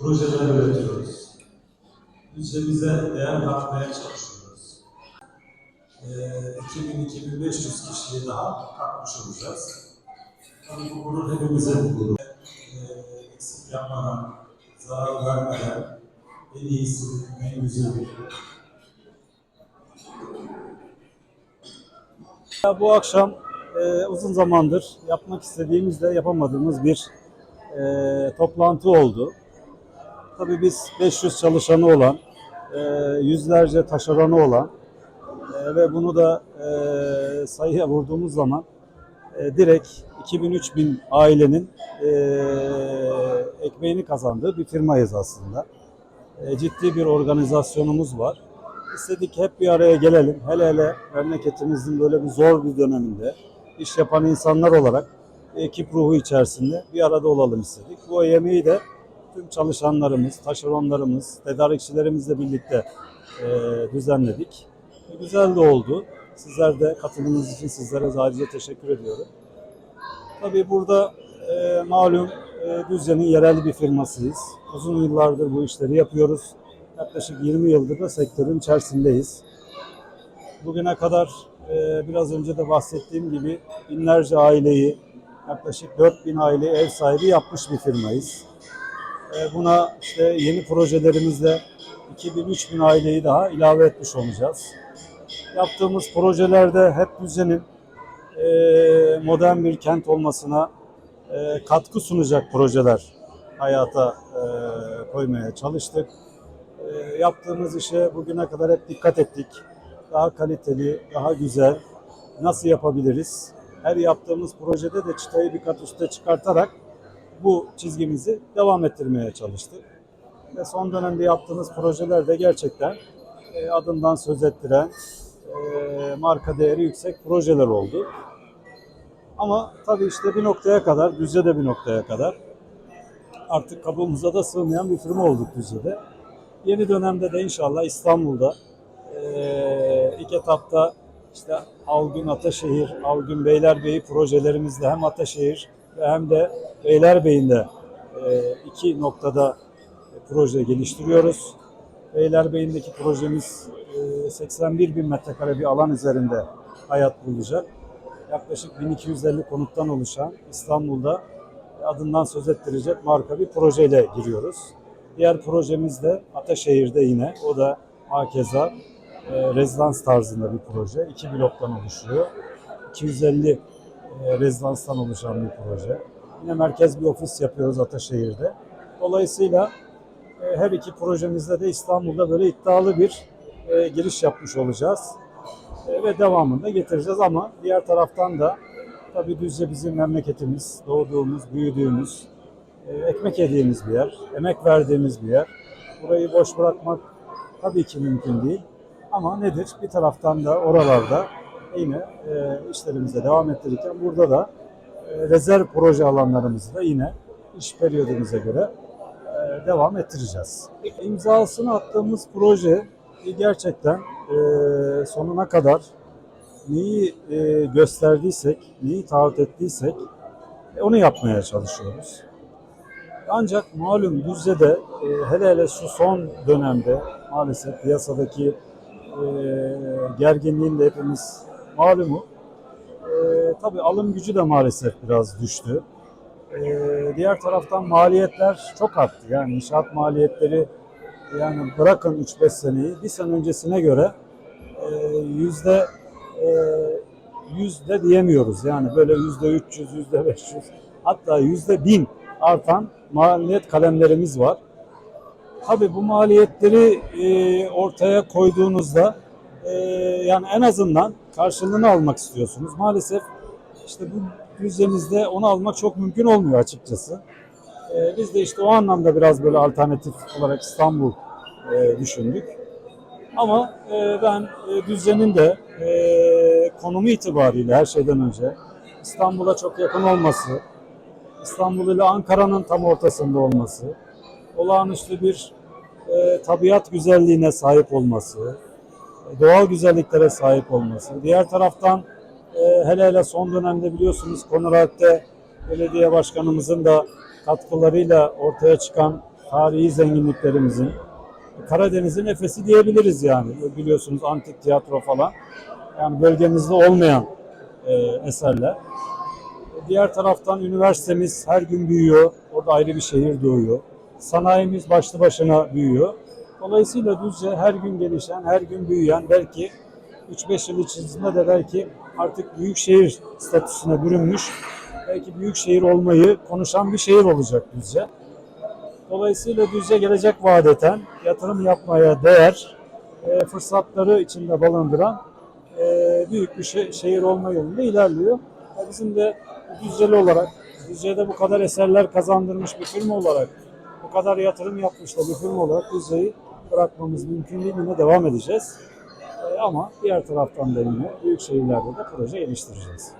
projeler üretiyoruz. Ülkemize değer katmaya çalışıyoruz. Ee, 2000-2500 kişiyi daha katmış olacağız. Tabii bu gurur hepimize bir gurur. Ee, eksik yapmadan, zarar vermeden en iyisi, en güzeli. Ya Bu akşam e, uzun zamandır yapmak istediğimiz de yapamadığımız bir e, toplantı oldu. Tabii biz 500 çalışanı olan, e, yüzlerce taşeronu olan e, ve bunu da e, sayıya vurduğumuz zaman e, direkt 2000-3000 ailenin e, ekmeğini kazandığı bir firmayız aslında. Ciddi bir organizasyonumuz var. İstedik hep bir araya gelelim. Hele hele memleketimizin böyle bir zor bir döneminde iş yapan insanlar olarak ekip ruhu içerisinde bir arada olalım istedik. Bu yemeği de tüm çalışanlarımız, taşeronlarımız, tedarikçilerimizle birlikte e, düzenledik. E, güzel de oldu. Sizler de katılımınız için sizlere ayrıca teşekkür ediyorum. Tabii burada e, malum e, Düzce'nin yerel bir firmasıyız. Uzun yıllardır bu işleri yapıyoruz. Yaklaşık 20 yıldır da sektörün içerisindeyiz. Bugüne kadar e, biraz önce de bahsettiğim gibi binlerce aileyi, yaklaşık 4000 aile ev sahibi yapmış bir firmayız. E, buna işte yeni projelerimizle 2000-3000 aileyi daha ilave etmiş olacağız. Yaptığımız projelerde hep Düzce'nin e, modern bir kent olmasına e, katkı sunacak projeler hayata koymaya çalıştık. Yaptığımız işe bugüne kadar hep dikkat ettik. Daha kaliteli, daha güzel nasıl yapabiliriz? Her yaptığımız projede de çıtayı bir kat üste çıkartarak bu çizgimizi devam ettirmeye çalıştık. Ve son dönemde yaptığımız projeler de gerçekten e, adından söz ettiren, e, marka değeri yüksek projeler oldu. Ama tabii işte bir noktaya kadar, Düzce'de bir noktaya kadar artık kabuğumuza da sığmayan bir firma olduk Düzce'de. Yeni dönemde de inşallah İstanbul'da eee ilk etapta işte Algün Ataşehir, Algün Beylerbeyi projelerimizde hem Ataşehir hem de Beylerbeyi'nde eee, iki noktada proje geliştiriyoruz. Beylerbeyi'ndeki projemiz eee, 81 bin metrekare bir alan üzerinde hayat bulacak. Yaklaşık 1250 konuttan oluşan İstanbul'da adından söz ettirecek marka bir projeyle giriyoruz. Diğer projemiz de Ataşehir'de yine. O da hakeza e, rezidans tarzında bir proje. İki bloktan oluşuyor. 250 e, rezidanstan oluşan bir proje. Yine merkez bir ofis yapıyoruz Ataşehir'de. Dolayısıyla e, her iki projemizde de İstanbul'da böyle iddialı bir e, giriş yapmış olacağız. E, ve devamında getireceğiz ama diğer taraftan da tabii Düzce bizim memleketimiz, doğduğumuz, büyüdüğümüz, e, ekmek yediğimiz bir yer, emek verdiğimiz bir yer. Burayı boş bırakmak tabii ki mümkün değil. Ama nedir? Bir taraftan da oralarda yine e, işlerimize devam ettirirken burada da e, rezerv proje alanlarımızı da yine iş periyodumuza göre e, devam ettireceğiz. İmzasını attığımız proje e, gerçekten e, sonuna kadar neyi e, gösterdiysek, neyi taahhüt ettiysek e, onu yapmaya çalışıyoruz. Ancak malum Düzce'de e, hele hele şu son dönemde maalesef piyasadaki e, gerginliğin de hepimiz malumu. E, tabii alım gücü de maalesef biraz düştü. E, diğer taraftan maliyetler çok arttı. Yani inşaat maliyetleri yani bırakın 3-5 seneyi bir sene öncesine göre e, yüzde e, yüzde diyemiyoruz. Yani böyle yüzde 300, yüzde 500 hatta yüzde 1000 artan maliyet kalemlerimiz var. Tabii bu maliyetleri e, ortaya koyduğunuzda e, yani en azından karşılığını almak istiyorsunuz. Maalesef işte bu düzenimizde onu almak çok mümkün olmuyor açıkçası. E, biz de işte o anlamda biraz böyle alternatif olarak İstanbul e, düşündük. Ama e, ben e, Düzce'nin de e, konumu itibariyle her şeyden önce İstanbul'a çok yakın olması, İstanbul ile Ankara'nın tam ortasında olması, olağanüstü bir e, tabiat güzelliğine sahip olması, doğal güzelliklere sahip olması. Diğer taraftan e, hele hele son dönemde biliyorsunuz Konrad'de belediye başkanımızın da katkılarıyla ortaya çıkan tarihi zenginliklerimizin, Karadeniz'in nefesi diyebiliriz yani. Biliyorsunuz antik tiyatro falan. Yani bölgemizde olmayan e, eserler. Diğer taraftan üniversitemiz her gün büyüyor. Orada ayrı bir şehir doğuyor. Sanayimiz başlı başına büyüyor. Dolayısıyla Düzce her gün gelişen, her gün büyüyen, belki 3-5 yıl içerisinde de belki artık büyük şehir statüsüne bürünmüş, belki büyük şehir olmayı konuşan bir şehir olacak Düzce. Dolayısıyla Düzce gelecek vadeten yatırım yapmaya değer, e, fırsatları içinde barındıran e, büyük bir şe- şehir olma yolunda ilerliyor. E, Bizim de Düzceli olarak, Düzce'de bu kadar eserler kazandırmış bir firma olarak, bu kadar yatırım yapmış da bir firma olarak Düzce'yi bırakmamız mümkün değil. Yine devam edeceğiz. E, ama diğer taraftan da yine büyük şehirlerde de proje geliştireceğiz.